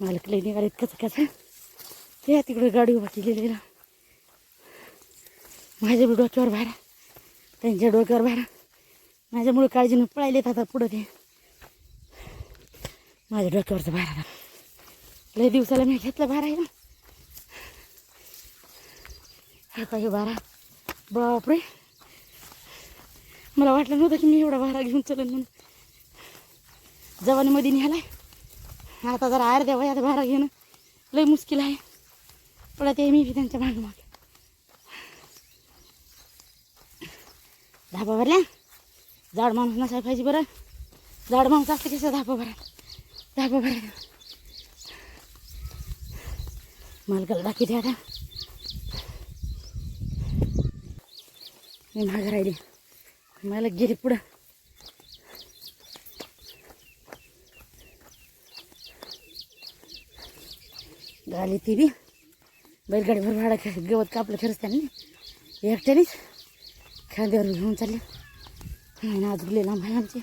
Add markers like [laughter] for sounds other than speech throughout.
मालक लई निघाले कसं कसं? ते तिकडे गाडी उभा केलेली ना. माझ्या बी डोक्यावर भारा त्यांच्या डोक्यावर भारा माझ्यामुळे काळजीनं पळायलेत आता पुढं ते. माझ्या डोक्यावरचा भारा लई दिवसाला मी घेतला भारा आहे ना. हा काही भारा बापरे. मला वाटलं नव्हतं की मी एवढा भारा घेऊन चलन म्हणून. जवानीमध्ये निघालाय आता जरा अर्ध्या वयात भारा घेणं. लई मुश्किल आहे. पडत आहे मी बी त्यांच्या मागं मागे धाबा भरल्या? जाड माणूस नसाय पाहिजे बरं. जाड माणूस असतं कसं धाबा भरा. धाबा भरा. मालकाला दाखवते आता. मी मागं राहिली. मला गेली पुढं. आली ती बी. बैलगाडीभर भाडा खे गवत कापलं खरंच त्यांनी. एकट्यानेच खांद्यावर घेऊन चालले. आणि आज गेले लांब आहे आमचे.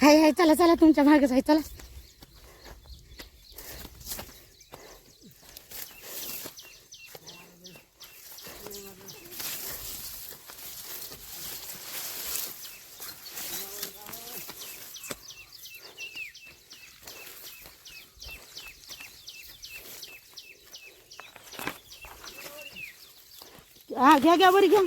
हाय हाय चला चला तुमच्या मागच आहे चला. हा घ्या घ्या बरी घ्या.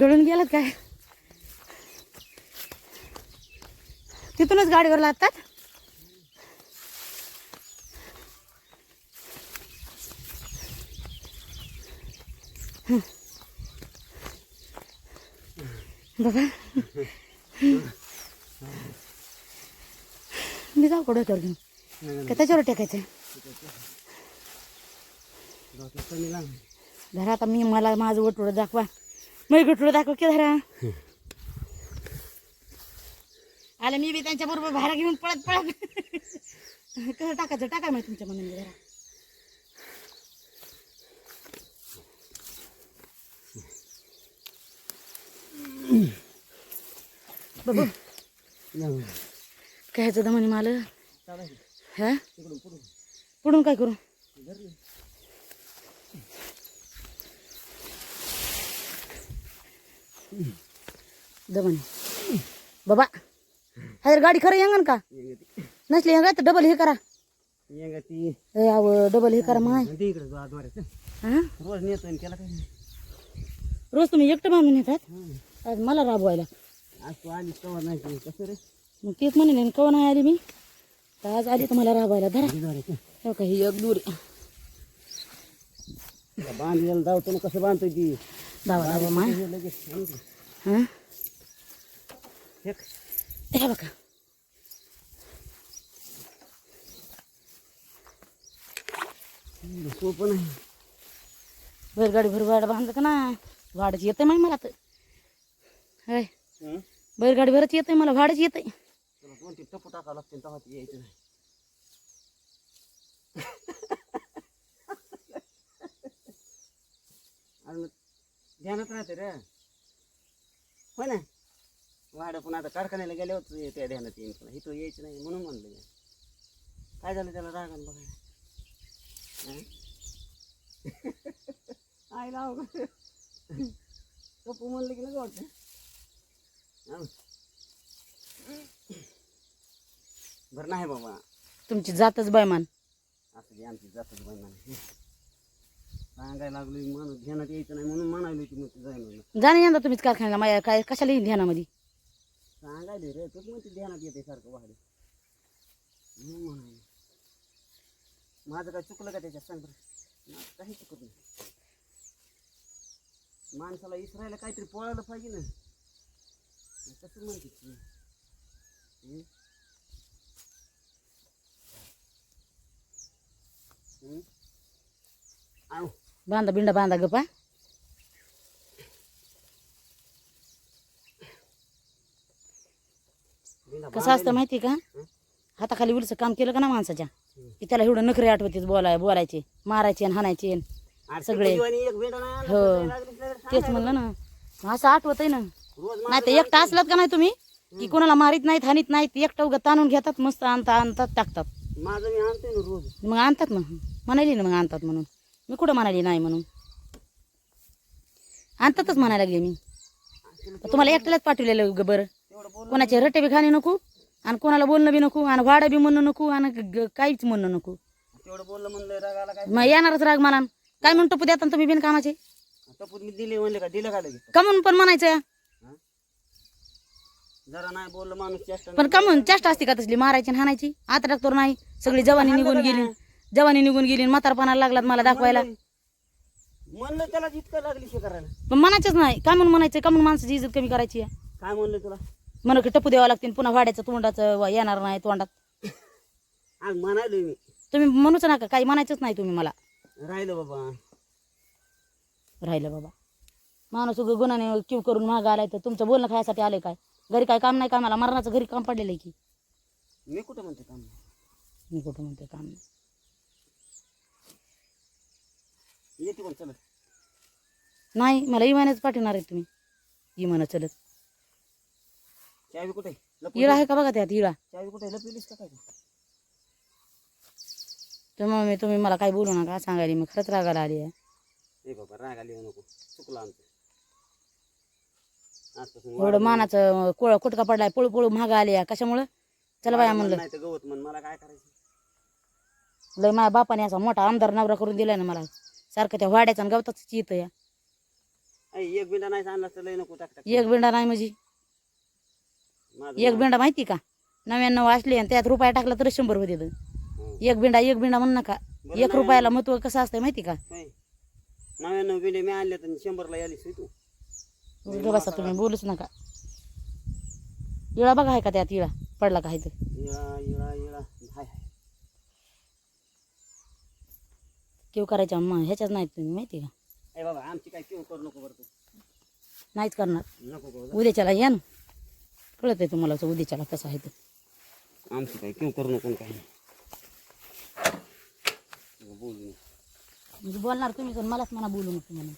गळून गेलात काय? तिथूनच गाडीवर लागतात बघा. जाऊ कडं डोक्यावर घेऊन का त्याच्यावर टाकायचं? धरा आता मी मला माझं वटुळं दाखवा. मग वटुळं दाखव की धरा. आलं मी बी त्यांच्या बरोबर भाडा घेऊन पळत पळत. कसं टाकायचं? टाका मी तुमच्या मनाने धरा. बाबू काय ह्याचं दमाने माल हा? पुढून. काय करू? दमाने बाबा हा गाडी खरं येंगन का? नसली येंगा तर डबल हे करा. अव डबल हे करा माय. रोज नेतो त्याला काय रोज तुम्ही एकटं मामी नेतात आज मला राबवायला. आज तू आली कवा नाही कसं रे? मग तेच म्हणले कवा नाही आली मी? तर आज आली तुम्हाला राबवायला धरा. हो का ही एक दूर. बांधलेलं धावतो ना कसं बांधतोय ती? दावा दावा माय. हे? बघा. सोपं नाही. बैलगाडी भर वाड बांधलं का ना वाडच येते माय मला तर. होय. हं? बैलगाडी भरच येते मला भाडच येते दोन तीन टप्पू टाकावं लागते तेव्हा ती यायचं नाही. अरे ध्यानात राहते रे. हो ना? वाड पण आता कारखान्याला गेल्यावर त्या ध्यानात येईन पुन्हा. इथं यायचं नाही म्हणून म्हणलं मी. काय झालं त्याला रागान बघायला? आई लाव कपू म्हणलं की नाही वाटतं? बरं नाही बाबा. तुमची जातच बैमान. असं दे आमची जातच म्हणा सांगायला लागलो माणूस ध्यानात यायचं नाही म्हणून म्हणायलो की मग ते जाय म्हणून. जाणे यंदा तुम्हीच कारखान्याला माझ्या काय कशाला येईन ध्यानामध्ये? सांगायलो रे तूच म्हणते ध्यानात येते सारखं वाढे म्हणून म्हणायलो माझं काय चुकलं का त्याच्यात? सांग बरं. माझं काही चुकत नाही. माणसाला इसरायला काहीतरी पळायला पाहिजे ना. कसं म्हणते ती? हं? हं? आव. बांधा बिंडा बांधा गप्पा बिना कसं असतं माहिती का? हाताखाली उलचं काम केलं का ना माणसाच्या? की त्याला एवढं नखरे आठवते बोलाय बोलायचे मारायचे आणि हाणायचे सगळे. हो. तेच म्हणलं ना. असं आठवत आहे ना नाही तर एकटा असलात का नाही तुम्ही? की कोणाला मारीत नाहीत हानीत नाहीत एकटा उगा ताणून घेतात मस्त आणता आणतात टाकतात. माझं मी ना रोज. मग आणतात ना म्हणाली ना मग आणतात म्हणून. मी कुठं म्हणाली नाही म्हणून? आणतातच म्हणायला लागले मी. तुम्हाला एकट्यालाच पाठवलेलं ग बरं. कोणाचे रट्टे बी खाणे नको आणि कोणाला बोलणं बी नको आणि वाडं बी म्हणणं नको आणि काहीच म्हणणं नको. तेवढं बोललं म्हणलं रागाला काय? मग येणारच राग मला. काय म्हणतो पुढे आता तुम्ही बिनकामाचे? टपूत मी दिले म्हणले का? दिलं का लगेच? का म्हणून पण म्हणायचं. जरा नाही बोललं माणूस चेष्टा पण का म्हणून चेष्टा असते का तसली? मारायची आणि हाणायची? आता डॉक्टर नाही. सगळी जवानी निघून गेली. जवानी निघून गेली आणि म्हातारपणाला लागलात मला दाखवायला. म्हणलं त्याला जितकं लागली शे करायला. पण म्हणायचंच नाही. का म्हणून म्हणायचं का म्हणून माणसाची इज्जत कमी करायची आहे? काय म्हणलं तुला? म्हणून की टप्पू द्यावं लागतील. पुन्हा वाड्याचं तोंडाचं व येणार नाही तोंडात. आज म्हणालोय मी. तुम्ही म्हणूच नका. काही म्हणायचंच नाही तुम्ही मला. राहिलं बाबा. राहिलं बाबा. माणूस उगा गुन्हाने क्यू करून महाग आलाय तर तुमचं बोलणं खायसाठी आलंय काय? घरी काय काम नाही का मला मरणाचं घरी काम पडलेलं आहे की. मी कुठं म्हणते काम मी कुठं म्हणते काम नाही. येते कोण चलत नाही मला इमानच पाठवणार आहे तुम्ही. इमान चलत. चावी कुठे इळा आहे का बघा त्यात इळा? चावी कुठे लपविलीस का काय तर मग मी तुम्ही मला काही बोलू नका सांगायला मी खरंच रागाला आली आहे. ए बाबा राग आली नको. चुकलं आमचं. एवढं मानाचं कोळ कुटका पडलाय पळू पळू महाग आली कशामुळं? चला बाया म्हणलं. नाही तर गवत म्हण मला काय करायचं? लय माझ्या बापाने असा मोठा आमदार नवरा करून दिलाय ना मला. सारखं त्या वाड्याचा आणि गवताच येतं या. ऐ, एक बिंडा नाही आणला तर लय नको एक बिंडा नाही म्हणजे. माझं एक बिंडा माहिती का? नव्याण्णव असले आणि त्यात रुपया टाकला तर शंभर होते तर. एक बिंडा एक बिंडा म्हण नका. एक रुपयाला महत्त्व कसं असतं माहिती का. नव्याण्णव बिंडे मी आणले तर शंभरला यालीस होय तू? उलट बसा तुम्ही बोलूच नका. इळा बघा आहे का त्यात इळा? पडला का इथं केव करायच्या मग ह्याच्याच नाहीत तुम्ही माहिती का? ए बाबा आमची काय किंवा करू नको बरं तू. नाहीच करणार. उद्याच्याला या ना. कळत आहे तुम्हाला उद्याच्याला कसं आहे तर. आमची काय किंवा करू नको काय. म्हणजे बोलणार तुम्ही पण मलाच मला बोलू नको म्हणून.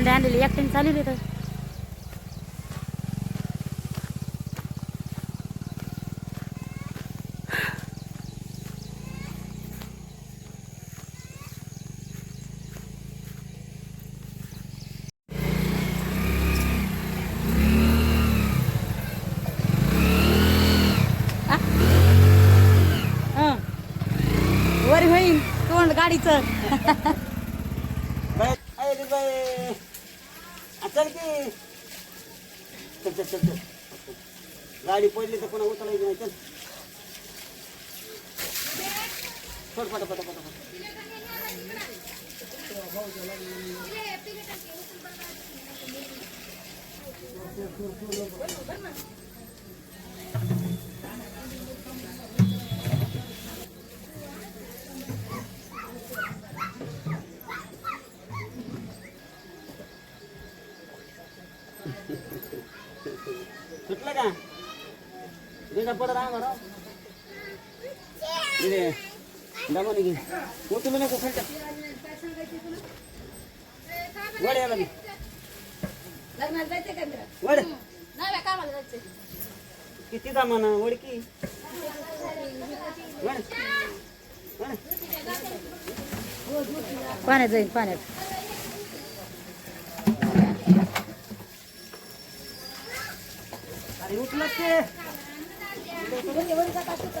दोघाची बिंडे आणलेली एकट्याने चालू तर. हं. वर होईन तोंड गाडीचं [laughs] बाय अय रे बाय आ, चल की चल चल चल चल गाडी पडली तर पुन्हा उचलायची नाही चल सोड पटा पटा पटा नको खालच्या वड याला मी वड. किती दामान? वडकी वड. वड. पाण्यात जाईल पाण्यात. अरे उठलं ते घेऊन जात असतो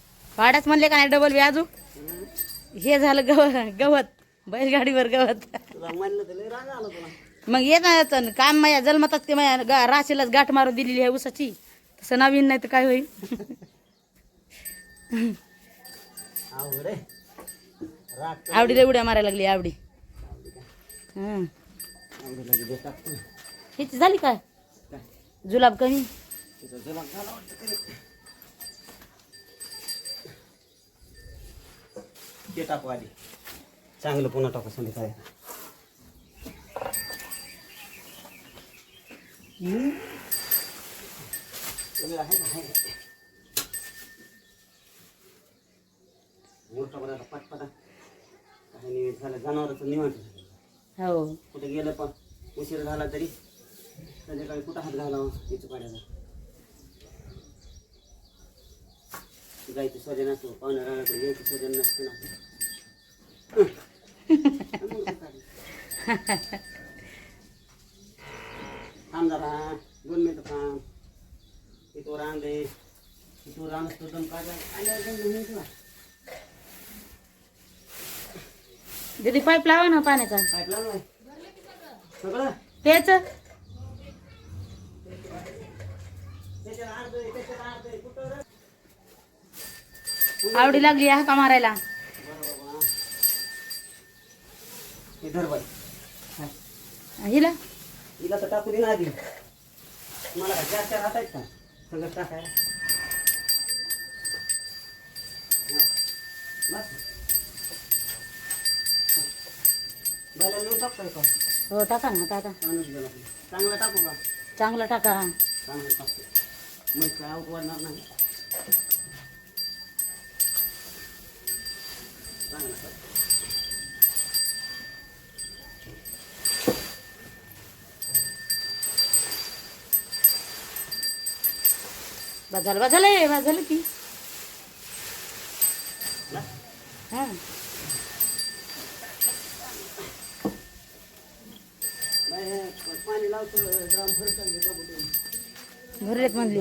भाड्याच म्हणले का नाही डबल व्याजू हे झालं गवत गवत. बैलगाडीवर गवत. मग ये ना काम माझ्या जन्मताच ते माझ्या गा राशीलाच गाठ मारून दिलेली आहे उसाची तसं नवीन नाही तर काय होईल? आवडीला उड्या मारायला लागली आवडी. हं. ह्याची झाली काय? जुलाब कमी तिचा जुलाब झाला वाटतं तरी. ते टाकू आधी. चांगलं पुन्हा टाकू संध्याकाळी? मोठा पटपटा. काही निवेद झालं जनावरांचं निवांत. झालं हो. कुठे गेलं पण उशीर झाला तरी संध्याकाळी कुठं हात घालावा याचं पाण्याचा गायचं सजन असतो पाहुण्या राहण्याकडे यायचं सजन नसतं ना. थांब जरा दोन मिनिटं थांब. इथं रान दे इथं रान असतो दम काढा आल्यावर दम घेऊन तुला दीदी पाईप लावा ना पाण्याचा. पाईप लावलाय? सगळं? अर्ध त्याच्यात अर्ध रे? आवडी लागली हा का मारायला. हिला? हिला तर टाकू दे ना आधी. मला काय चार चार हात आहेत का? सगळं टाकाय बैला नेऊन टाकतोय का हो टाका ना टाका. चांगलं गेला चांगला टाकू का? चांगला टाका. चांगलं टाकतो मग काय आऊट वाढणार नाही. टाक. बाजाला बाजाला बाजाला की? हा भरलेत म्हणली